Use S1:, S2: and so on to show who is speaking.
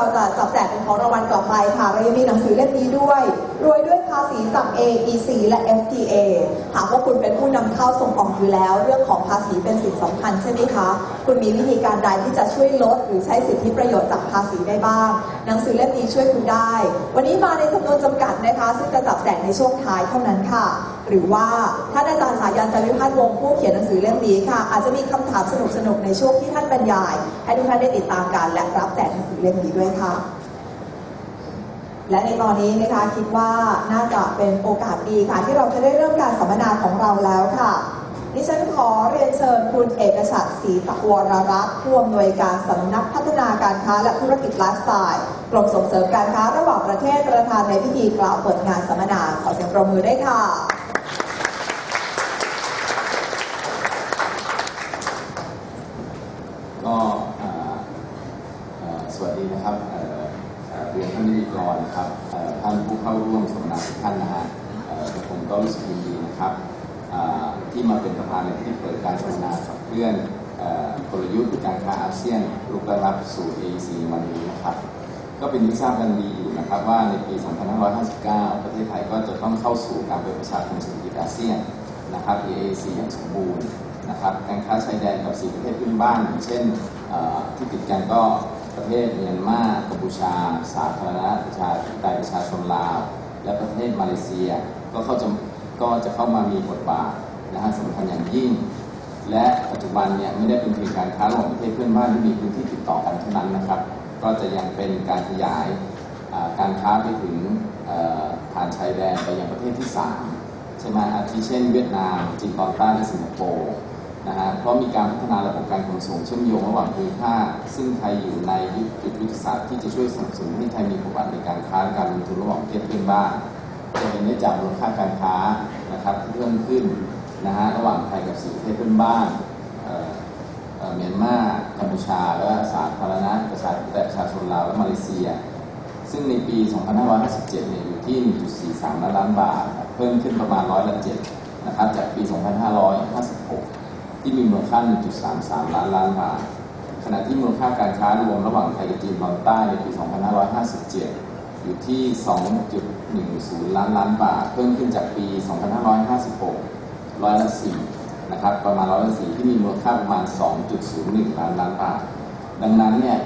S1: เราจะจับแจกเป็นของรางวัลกลับไปค่ะเรายังมีหนังสือเล่มนี้ด้วยรวยด้วยภาษีจาก A EC และ FTA หากว่าคุณเป็นผู้นำเข้าส่งออกอยู่แล้ว เรื่องของภาษีเป็นสิ่งสำคัญใช่ไหมคะ คุณมีวิธีการใดที่จะช่วยลด หรือใช้สิทธิประโยชน์จากภาษีได้บ้าง หนังสือเล่มนี้ช่วยคุณได้ วันนี้มาในจำนวนจำกัดนะคะ ซึ่งจะจับแจกในช่วงท้ายเท่านั้นค่ะ หรือว่าท่านอาจารย์สายันจันทร์วิพัฒน์วงศ์ผู้เขียนหนังสือเล่มนี้ค่ะ อาจจะมีคำถามสนุกๆในช่วงที่ท่านบรรยาย ให้ทุกท่านได้ติดตามกัน และรับแจกหนังสือเล่มนี้ด้วยค่ะ และในตอนนี้นะคะคิดว่าน่าจะเป็นโอกาสดีค่ะ ที่เราจะได้เริ่มการสัมมนาของเราแล้วค่ะดิฉันขอเรียนเชิญคุณเอกชัดศรีตะวรรัตน์ผู้อำนวยการสำนักพัฒนาการค้าและธุรกิจไลฟ์สไตล์กรมส่งเสริมการค้าระหว่างประเทศประธานในพิธีกล่าวเปิดงานสัมมนาขอเสียงปรบมือได้วยค่ะ
S2: ก็เอ่อเอ่อสวัส ดีนะครับเรียนท่านพิธีกรนะครับท่านผู้เข้าร่วมสัมมนาทุกท่านนะฮะผมก็รู้สึกดีนะครับที่มาเป็นประธานในพิธีเปิดการสัมมนาขับเคลื่อนกลยุทธ์การค้าอาเซียนรุกรับสู่ AEC วันนี้นะครับ ก็เป็นที่ทราบกันดีอยู่นะครับว่าในปี 2559 ประเทศไทยก็จะต้องเข้าสู่การเป็นประชาคมเศรษฐกิจอาเซียนนะครับ AAC อย่างสมบูรณ์นะครับการค้าชายแดนกับสี่ประเทศเพื่อนบ้านอย่างเช่นที่ติดกันก็ ประเทศเมียนมากัมพูชา สาธารณรัฐประชาธิปไตยประชาชนลาว และประเทศมาเลเซีย ก็เข้าจะก็จะเข้ามามีบทบาทนะฮะสำคัญอย่างยิ่ง และปัจจุบันเนี่ยไม่ได้เป็นเพียงการค้าระหว่างประเทศเพื่อนบ้านที่มีพื้นที่ติดต่อกันเท่านั้นนะครับ ก็จะยังเป็นการขยายการค้าไปถึงผ่านชายแดนไปยังประเทศที่ 3 ใช่ไหมอาทิเช่น เวียดนามจีนตอนใต้และสิงคโปร์ นะฮะเพราะมีการพัฒนาระบบการขนส่งเชื่อมโยงระหว่างภูมิภาคซึ่งไทยอยู่ในยุทธยุทธศาสตร์ที่จะช่วยสนับสนุนให้ไทยมีบทบาทในการค้าและการลงทุนระหว่างประเทศเพื่อนบ้านจะเห็นได้จากมูลค่าการค้านะครับที่เพิ่มขึ้นนะฮะระหว่างไทยกับสี่ประเทศเพื่อนบ้านเอ่อเอ่อเมียนมากัมพูชา และสาธารณรัฐประชาธิปไตยประชาชนลาวและมาเลเซีย ซึ่งในปี 2557 เนี่ยอยู่ที่ 1.43 ล้านล้านบาท เพิ่มขึ้นประมาณร้อยละ7นะครับจากปี 2556 ที่มีมูลค่า 1.33 ล้านล้านบาท ขณะที่มูลค่าการค้ารวมระหว่างไทยกับจีนตอนใต้ในปี 2557 อยู่ที่ 2.10 ล้านล้านบาท เพิ่มขึ้นจากปี 2556 ร้อยละ 4 นะครับ ประมาณร้อยละ 4 ที่มีมูลค่าประมาณ 2.01 ล้านล้านบาท ดังนั้นเนี่ย